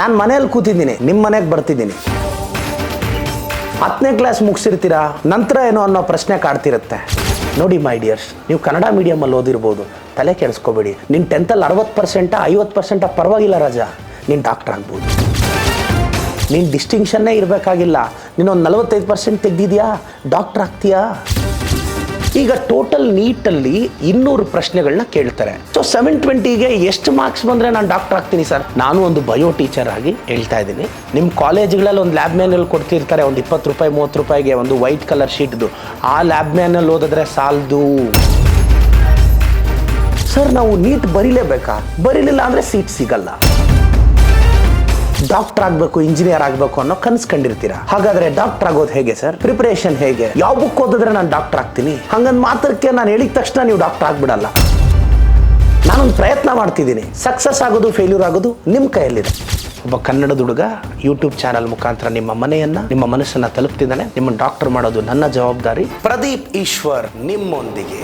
ನಾನು ಮನೇಲಿ ಕೂತಿದ್ದೀನಿ ನಿಮ್ಮ ಮನೆಗೆ ಬರ್ತಿದ್ದೀನಿ. ಹತ್ತನೇ ಕ್ಲಾಸ್ ಮುಗಿಸಿರ್ತೀರಾ, ನಂತರ ಏನೋ ಅನ್ನೋ ಪ್ರಶ್ನೆ ಕಾಡ್ತಿರುತ್ತೆ. ನೋಡಿ ಮೈ ಡಿಯರ್ಸ್ ನೀವು ಕನ್ನಡ ಮೀಡಿಯಮಲ್ಲಿ ಓದಿರ್ಬೋದು, ತಲೆ ಕೆಡಿಸ್ಕೋಬೇಡಿ. ನಿನ್ನ ಟೆಂತಲ್ಲಿ ಅರವತ್ತು ಪರ್ಸೆಂಟ ಐವತ್ತು ಪರ್ಸೆಂಟ ಪರವಾಗಿಲ್ಲ ರಾಜಾ, ನೀನು ಡಾಕ್ಟರ್ ಆಗ್ಬೋದು. ನೀನು ಡಿಸ್ಟಿಂಕ್ಷನ್ನೇ ಇರಬೇಕಾಗಿಲ್ಲ. ನೀನೊಂದು ನಲವತ್ತೈದು ಪರ್ಸೆಂಟ್ ತೆಗ್ದಿದ್ಯಾ? ಡಾಕ್ಟರ್ ಆಗ್ತೀಯಾ? ಈಗ ಟೋಟಲ್ ನೀಟಲ್ಲಿ ಇನ್ನೂರು ಪ್ರಶ್ನೆಗಳನ್ನ ಕೇಳ್ತಾರೆ. ಸೊ ಸೆವೆನ್ ಟ್ವೆಂಟಿಗೆ ಎಷ್ಟು ಮಾರ್ಕ್ಸ್ ಬಂದರೆ ನಾನು ಡಾಕ್ಟರ್ ಆಗ್ತೀನಿ ಸರ್ ನಾನು ಒಂದು ಬಯೋ ಟೀಚರ್ ಆಗಿ ಹೇಳ್ತಾ ಇದ್ದೀನಿ. ನಿಮ್ಮ ಕಾಲೇಜ್ಗಳಲ್ಲಿ ಒಂದು ಲ್ಯಾಬ್ ಮ್ಯಾನಲ್ಲಿ ಕೊಡ್ತಿರ್ತಾರೆ, ಒಂದು ಇಪ್ಪತ್ತು ರೂಪಾಯಿ, ಮೂವತ್ತು ರೂಪಾಯಿಗೆ ಒಂದು ವೈಟ್ ಕಲರ್ ಶೀಟ್ದು ಆ ಲ್ಯಾಬ್ ಮ್ಯಾನಲ್ಲಿ ಓದಿದ್ರೆ ಸಾಲದು. ಸರ್ ನಾವು ನೀಟ್ ಬರೀಲೇಬೇಕಾ? ಬರೀಲಿಲ್ಲ ಅಂದರೆ ಸೀಟ್ ಸಿಗಲ್ಲ. ಡಾಕ್ಟರ್ ಆಗಬೇಕು ಇಂಜಿನಿಯರ್ ಆಗಬೇಕು ಅನ್ನೋ ಕನ್ಸ್ ಕಂಡಿರ್ತೀರಾ? ಹಾಗಾದ್ರೆ ಡಾಕ್ಟರ್ ಆಗೋದು ಹೇಗೆ ಸರ್ ಪ್ರಿಪರೇಷನ್ ಹೇಗೆ? ಯಾವ ಬುಕ್ ಓದಿದ್ರೆ ನಾನು ಡಾಕ್ಟರ್ ಆಗ್ತೀನಿ? ಹಂಗಂದ್ ಮಾತ್ರಕ್ಕೆ ನಾನು ಹೇಳಿದ ತಕ್ಷಣ ನೀವು ಡಾಕ್ಟರ್ ಆಗ್ಬಿಡಲ್ಲ. ನಾನೊಂದು ಪ್ರಯತ್ನ ಮಾಡ್ತಿದ್ದೀನಿ. ಸಕ್ಸಸ್ ಆಗೋದು ಫೇಲ್ಯೂರ್ ಆಗೋದು ನಿಮ್ಮ ಕೈಯಲ್ಲಿದೆ. ಒಬ್ಬ ಕನ್ನಡದ ಹುಡುಗ ಯೂಟ್ಯೂಬ್ ಚಾನಲ್ ಮುಖಾಂತರ ನಿಮ್ಮ ಮನೆಯನ್ನ, ನಿಮ್ಮ ಮನಸ್ಸನ್ನ ತಲುಪ್ತಿದ್ದಾನೆ. ನಿಮ್ಮ ಡಾಕ್ಟರ್ ಮಾಡೋದು ನನ್ನ ಜವಾಬ್ದಾರಿ. ಪ್ರದೀಪ್ ಈಶ್ವರ್ ನಿಮ್ಮೊಂದಿಗೆ.